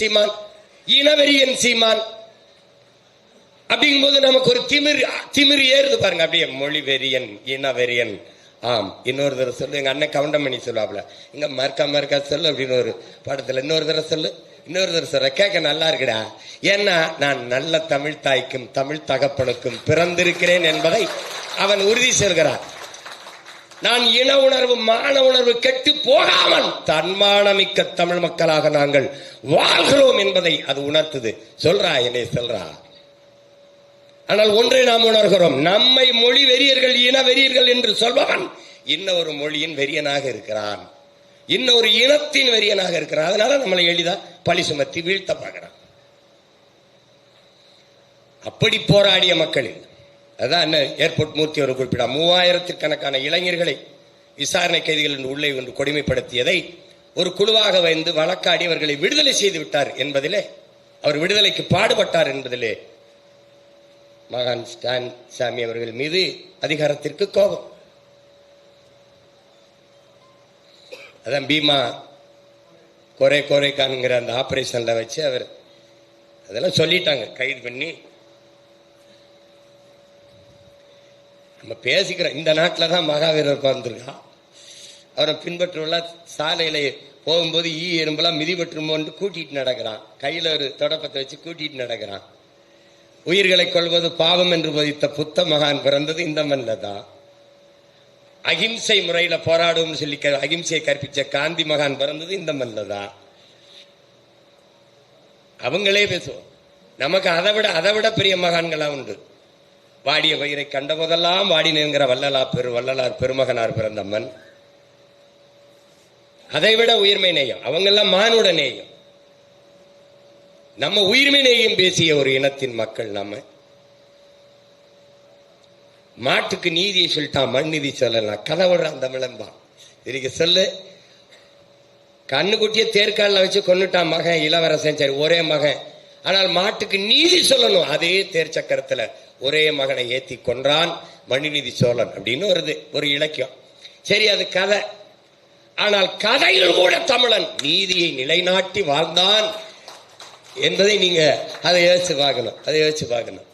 சீமான் இனவெறியன் சீமான். அப்படிங்கும்போது நமக்கு ஒரு திமிர் திமிர் ஏறுது பாருங்க. அப்படியே மொழி வெறியன் இனவெறியன். ஆம் இன்னொரு தடவை சொல்லு. எங்க அண்ணன் கவுண்டமணி சொல்லுவாப்ல இங்க மறுக்கா மறுக்கா சொல்லு அப்படின்னு ஒரு படத்துல. இன்னொரு தடவை சொல்லு. இன்னொரு தடவை சொல்ற கேட்க நல்லா இருக்குடா. ஏன்னா நான் நல்ல தமிழ் தாய்க்கும் தமிழ் தகப்பனுக்கும் பிறந்திருக்கிறேன் என்பதை அவன் உறுதி செல்கிறான். நான் இன உணர்வு மான உணர்வு கெட்டு போகாமல் தன்மானமிக்க தமிழ் மக்களாக நாங்கள் வாழ்கிறோம் என்பதை அது உணர்த்துது. சொல்றா என்னை சொல்றா. ஆனால் ஒன்றை நாம் உணர்கிறோம். நம்மை மொழி வெறியர்கள் இன வெறியர்கள் என்று சொல்பவன் இன்னொரு மொழியின் வெறியனாக இருக்கிறான். இன்னொரு இனத்தின் வெறியனாக இருக்கிறான். அதனால நம்மளை எளிதா பழி சுமத்தி வீழ்த்த பார்க்கிறான். அப்படி போராடிய மக்களில் அதான் என்ன? ஏர்போர்ட் மூர்த்தி அவர் குறிப்பிட்டார் மூவாயிரத்திற்கணக்கான இளைஞர்களை விசாரணை கைதிகள் என்று உள்ளே ஒன்று கொடுமைப்படுத்தியதை ஒரு குழுவாக வந்து வழக்காடி அவர்களை விடுதலை செய்து விட்டார் என்பதிலே அவர் விடுதலைக்கு பாடுபட்டார் என்பதிலே மகான் ஸ்டான் சாமி அவர்கள் மீது அதிகாரத்திற்கு கோபம். அதான் பீமா கொரே கோரைக்கான்ங்கிற அந்த ஆபரேஷன்ல வச்சு அவர் அதெல்லாம் சொல்லிட்டாங்க. கைது பண்ணி நம்ம பேசிக்கிறோம் இந்த நாட்டில் தான் மகாவீரர் பிறந்திருக்கான் அவரை பின்பற்றுள்ள சாலையில் போகும்போது ஈ எறும்பெல்லாம் மிதிபட்டுருமோன்னு கூட்டிட்டு நடக்கிறான். கையில் ஒரு தொடப்பத்தை வச்சு கூட்டிட்டு நடக்கிறான். உயிர்களை கொள்வது பாவம் என்று பதித்த புத்த மகான் பிறந்தது இந்த மண்ணில் தான் அகிம்சை முறையில் போராடும் சொல்லி அகிம்சையை கற்பித்த காந்தி மகான் பிறந்தது இந்த மண்ணில் தான் அவங்களே பேசுவோம். நமக்கு அதை விட அதை விட பெரிய மகான்களாக உண்டு. வாடிய பயிரை கண்ட போதெல்லாம் வாடினுங்கிற வள்ளலா பெரு வள்ளலார் பெருமகனார் பிறந்தம்மன். மண் அதை விட உயிர்மை நேயம். அவங்கெல்லாம் மானுட நேயம். நம்ம உயிர்மை நேயம் பேசிய ஒரு இனத்தின் மக்கள் நம்ம மாட்டுக்கு நீதியை சொல்லிட்டான் மண் நீதி சொல்லலாம். கதை விடுறான் தமிழன்பான் இதுக்கு சொல்லு. கண்ணுக்குட்டிய தேர்காலில் வச்சு கொன்னுட்டான் மகன் இளவரசன் சரி ஒரே மகன். ஆனால் மாட்டுக்கு நீதி சொல்லணும். அதே தேர் சக்கரத்தில் ஒரே மகனை ஏத்தி கொன்றான் மணிநீதி சோழன் அப்படின்னு வருது ஒரு இலக்கியம். சரி அது கதை. ஆனால் கதையில் கூட தமிழன் நீதியை நிலைநாட்டி வாழ்ந்தான் என்பதை நீங்க அதை யோசிச்சு பார்க்கணும் அதை யோசிச்சு பார்க்கணும்.